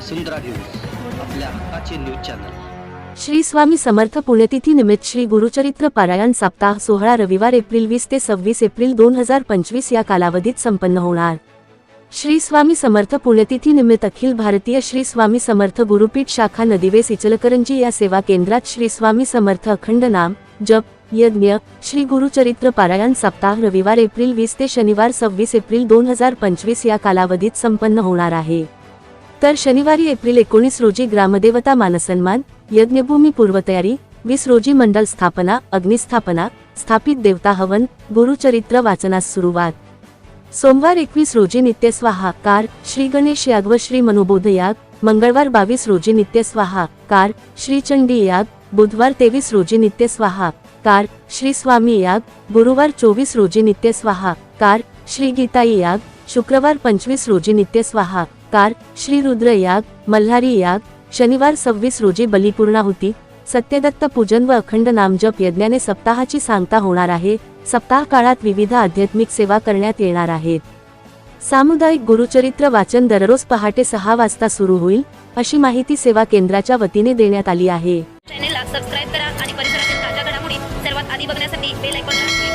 वसुंधरा news आपल्या हक्काचे news channel. Shri Swami Samarth पुण्यतिथी निमित्त श्री गुरुचरित्र पारायण सप्ताह सोहळा रविवार एप्रिल वीस ते सव्वीस एप्रिल दोन हजार पंचवीस या कालावधीत संपन्न होणार. श्री स्वामी समर्थ पुण्यतिथी निमित्त अखिल भारतीय श्री स्वामी समर्थ गुरुपीठ शाखा नदिवेस इचलकरंजी या सेवा केंद्रात श्री स्वामी समर्थ अखंड नाम जप यज्ञ श्री गुरुचरित्र पारायण सप्ताह रविवार एप्रिल वीस ते शनिवार सव्वीस एप्रिल दोन हजार पंचवीस या कालावधीत संपन्न होणार आहे. तर शनिवारी एप्रिल एकोणीस रोजी ग्रामदेवता मानसन्मान यज्ञभूमी पूर्वतयारी वीस रोजी मंडल स्थापना अग्निस्थापना स्थापित देवता हवन गुरुचरित्र वाचनास सुरुवात. सोमवार एकवीस रोजी नित्यस्वाहा कार श्री गणेश याग व श्री मनोबोध याग मंगळवार बावीस रोजी नित्यस्वाहा कार श्री चंडी याग बुधवार तेवीस रोजी नित्यस्वाहा कार श्री स्वामी याग गुरुवार चोवीस रोजी नित्यस्वाहा कार श्री गीताई याग शुक्रवार पंचवीस रोजी नित्य स्वाहा कार श्री रुद्र याग मल्हारी याग शनिवार सव्वीस रोजी बलिपूर्णा होती सत्यदत्त पूजन व अखंड नामजप यज्ञाने सप्ताहाची सांगता होणार आहे सप्ताह काळात विविध आध्यात्मिक सेवा करण्यात येणार आहेत. सामुदायिक गुरुचरित्र वाचन दररोज पहाटे सहा वाजता सुरू होईल अशी माहिती सेवा केंद्राच्या वतीने देण्यात आली आहे. चॅनेलला सबस्क्राईब करा आणि परिसरातील ताज्या घडामोडी सर्वात आधी बघण्यासाठी बेल आयकॉन